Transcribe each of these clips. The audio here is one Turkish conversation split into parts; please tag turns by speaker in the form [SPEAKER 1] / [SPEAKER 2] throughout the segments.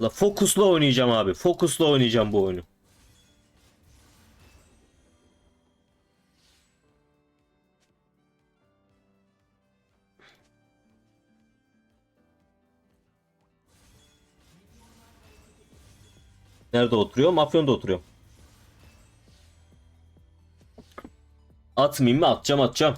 [SPEAKER 1] La fokusla oynayacağım abi. Fokusla oynayacağım bu oyunu. Nerede oturuyor? Mafyon'da oturuyor. Atmayayım mı? Atacağım atacağım.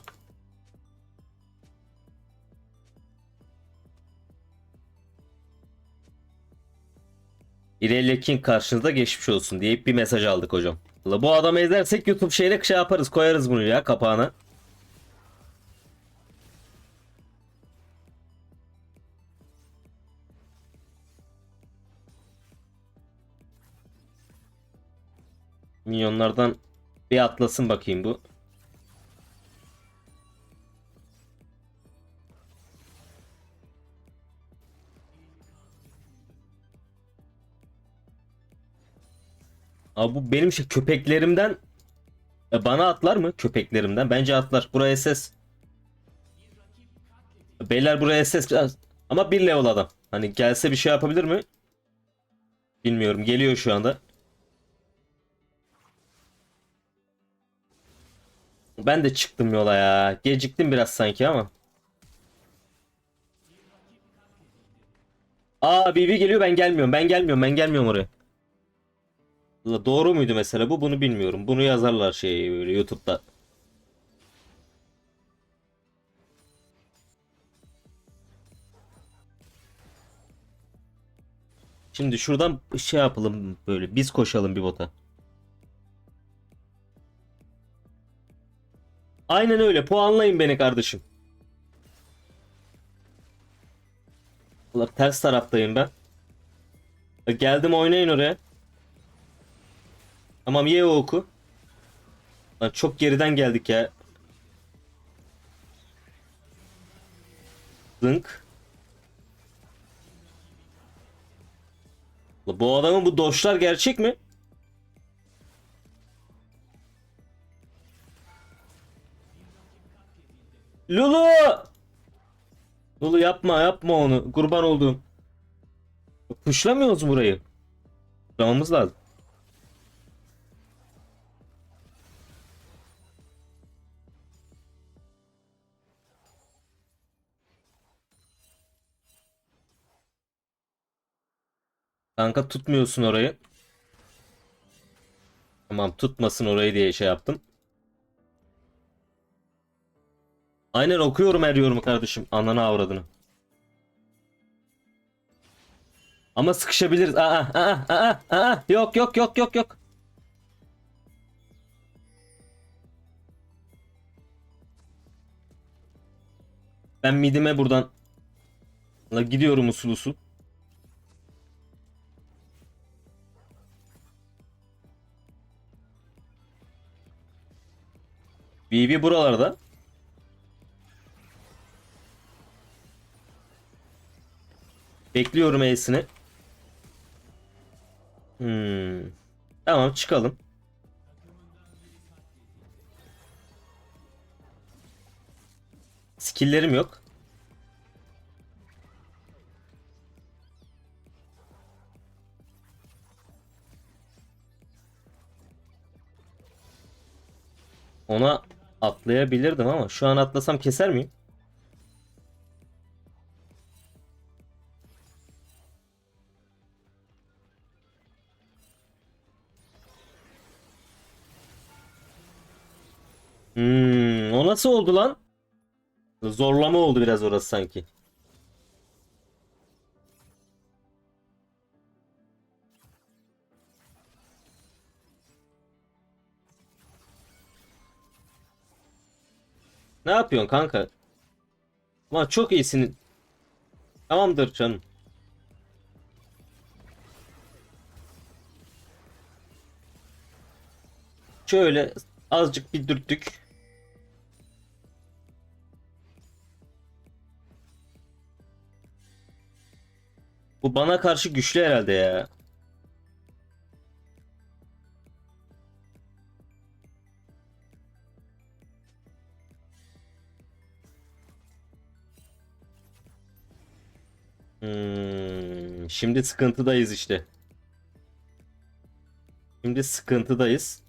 [SPEAKER 1] İrelia King karşınızda geçmiş olsun deyip bir mesaj aldık hocam. La bu adamı ezersek YouTube şeyle şey yaparız koyarız bunu ya kapağına. Milyonlardan bir atlasın bakayım bu. Abi bu benim şey köpeklerimden E, bana atlar mı köpeklerimden? Bence atlar. Buraya SS. Beyler buraya biraz- ama bir level adam. Hani gelse bir şey yapabilir mi? Bilmiyorum. Geliyor şu anda. Ben de çıktım yola ya. Geciktim biraz sanki ama. Aa BB geliyor ben gelmiyorum. Ben gelmiyorum. Ben gelmiyorum oraya. Doğru muydu mesela bu? Bunu bilmiyorum. Bunu yazarlar şey böyle YouTube'da. Şimdi şuradan şey yapalım böyle. Biz koşalım bir bota. Aynen öyle. Puanlayın beni kardeşim. Ters taraftayım ben. Geldim oynayın oraya. Tamam ye o oku. Lan çok geriden geldik ya. Zınk. Bu adamın bu doşlar gerçek mi? Lulu! Lulu yapma yapma onu. Kurban olduğum. Kuşlamıyoruz burayı. Kuşlamamız lazım. Kanka tutmuyorsun orayı. Tamam tutmasın orayı diye şey yaptım. Aynen okuyorum her yorumu kardeşim. Ananı avradını. Ama sıkışabiliriz. Aa, aa, aa, aa. Yok yok yok yok yok. Ben midime buradan La gidiyorum usul usul. BB buralarda. Bekliyorum E'sini. Hmm. Tamam çıkalım. Skill'lerim yok. Ona atlayabilirdim ama şu an atlasam keser miyim? Hmm, o nasıl oldu lan? Zorlama oldu biraz orası sanki. Ne yapıyorsun kanka? Ama çok iyisin. Tamamdır canım. Şöyle azıcık bir dürttük. Bu bana karşı güçlü herhalde ya. Hmm, şimdi sıkıntıdayız işte. Şimdi sıkıntıdayız.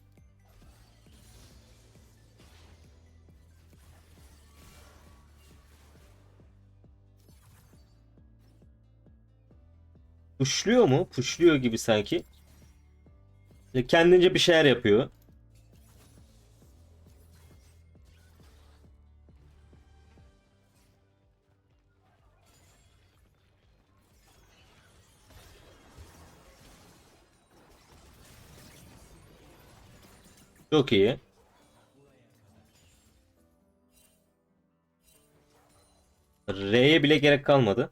[SPEAKER 1] Puşluyor mu? Puşluyor gibi sanki. Kendince bir şeyler yapıyor. Çok iyi. R'ye bile gerek kalmadı.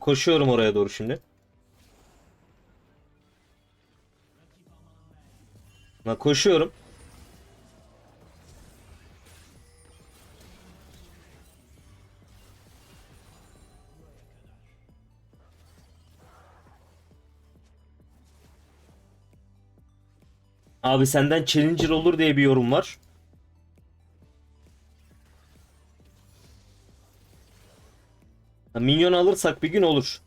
[SPEAKER 1] Koşuyorum oraya doğru şimdi. Koşuyorum. Abi senden challenger olur diye bir yorum var. Minyon alırsak bir gün olur.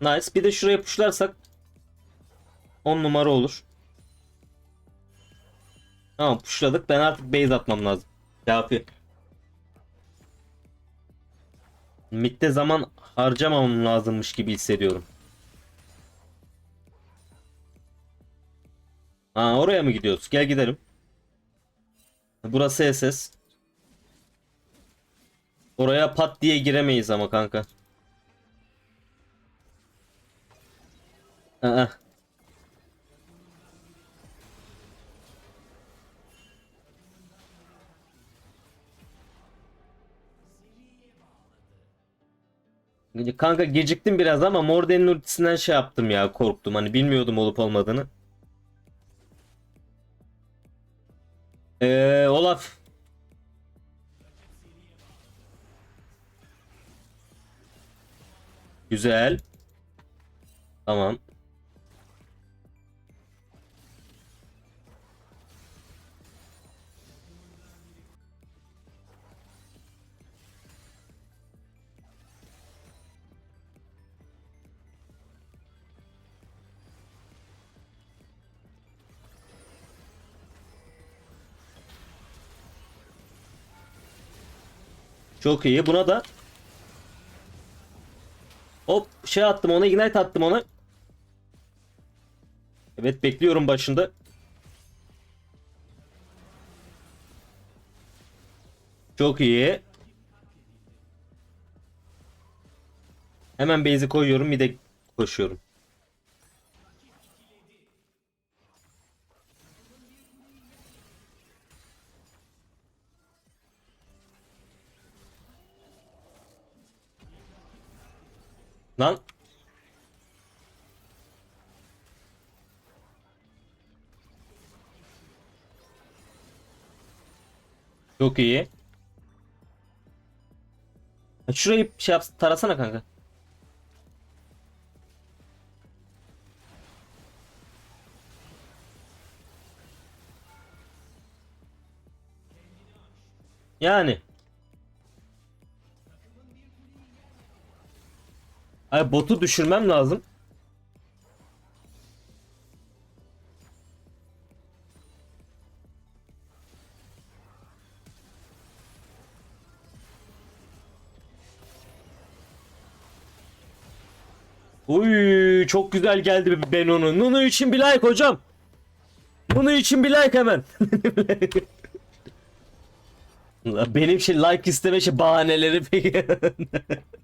[SPEAKER 1] Nice. Bir de şuraya puşlarsak 10 numara olur. Tamam puşladık. Ben artık base atmam lazım. Kafi. Mid'de zaman harcamamam lazımmış gibi hissediyorum. Aa oraya mı gidiyoruz? Gel gidelim. Burası SS. Oraya pat diye giremeyiz ama kanka. Aa. Kanka geciktim biraz ama Morden'in ultisinden şey yaptım ya korktum hani bilmiyordum olup olmadığını. Ee, Olaf. Güzel. Tamam. Çok iyi. Buna da Hop şey attım ona ignite attım ona. Evet bekliyorum başında. Çok iyi. Hemen base'i koyuyorum bir de koşuyorum. Lan. Çok iyi. Şurayı şey yap, tarasana kanka. Yani. Ay botu düşürmem lazım. Uy çok güzel geldi ben onu. Nunu için bir like hocam. Nunu için bir like hemen. Benim şey like isteme şey bahaneleri peki.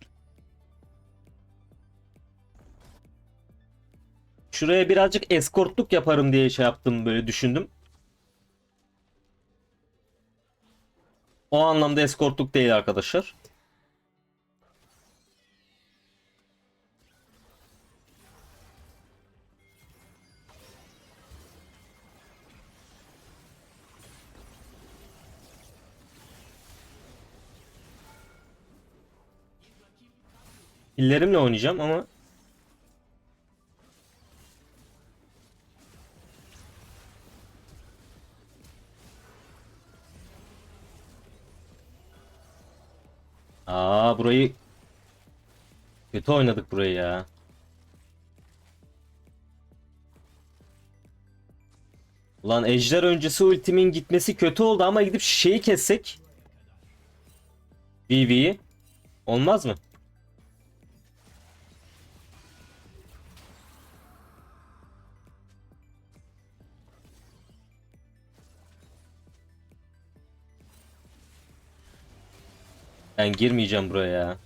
[SPEAKER 1] Şuraya birazcık eskortluk yaparım diye şey yaptım böyle düşündüm. O anlamda eskortluk değil arkadaşlar. Pillerimle oynayacağım ama burayı kötü oynadık burayı ya. Ulan ejder öncesi ultimin gitmesi kötü oldu ama gidip şeyi kessek. VV'yi. Olmaz mı? Ben girmeyeceğim buraya ya.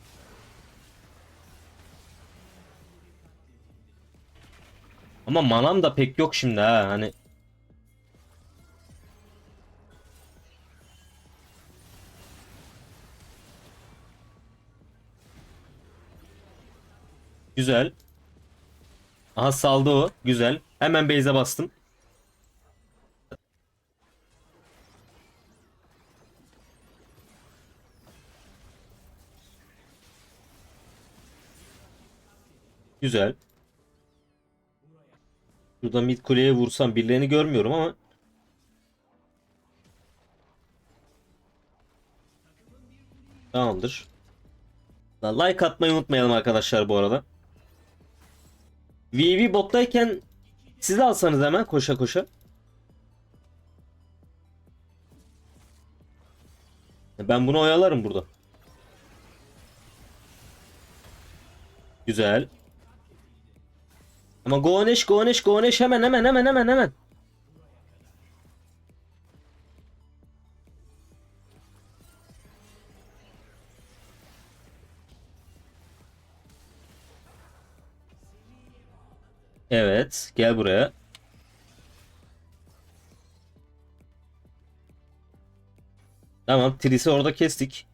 [SPEAKER 1] Ama manam da pek yok şimdi ha hani. Güzel. Aha saldı o. Güzel. Hemen base'e bastım. Güzel. Şurada mid kuleye vursam birilerini görmüyorum ama Tamamdır. Like atmayı unutmayalım arkadaşlar bu arada. VV bottayken siz alsanız hemen koşa koşa. Ben bunu oyalarım burada. Güzel. Ama Goneş, Goneş, Goneş hemen hemen hemen hemen hemen. Evet, gel buraya. Tamam, Tris'i orada kestik.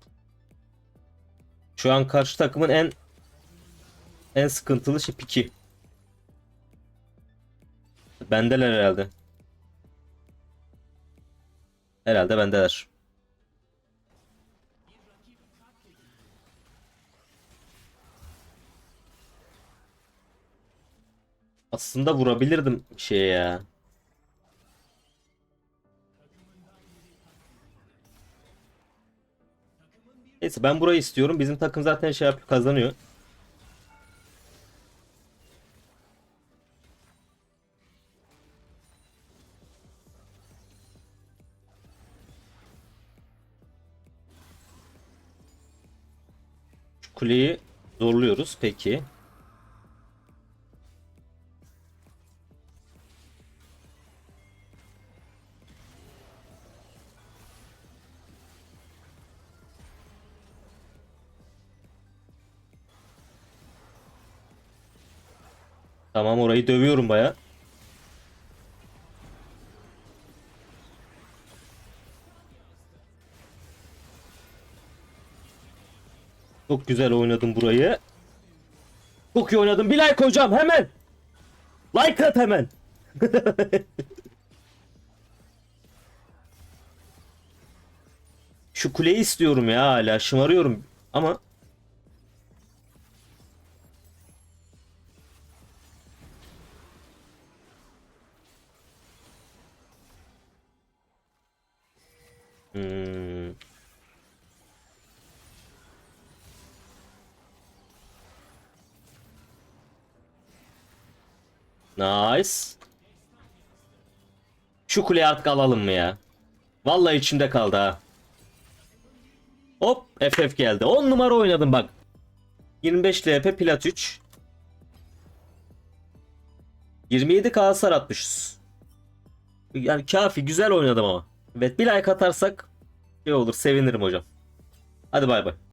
[SPEAKER 1] Şu an karşı takımın en en sıkıntılı şey piki. Bendeler herhalde. Herhalde bendeler. Aslında vurabilirdim şeye ya. Neyse ben burayı istiyorum. Bizim takım zaten şey yapıyor kazanıyor. Kuleyi zorluyoruz. Peki. Tamam orayı dövüyorum baya. Çok güzel oynadım burayı. Çok iyi oynadım. Bir like hocam hemen. Like at hemen. Şu kuleyi istiyorum ya hala. Şımarıyorum. Ama Nice. Şu kuleyi artık alalım mı ya? Vallahi içimde kaldı ha. Hop FF geldi. 10 numara oynadım bak. 25 LP plat 3. 27k hasar atmışız. Yani kafi güzel oynadım ama. Evet bir like atarsak şey olur sevinirim hocam. Hadi bay bay.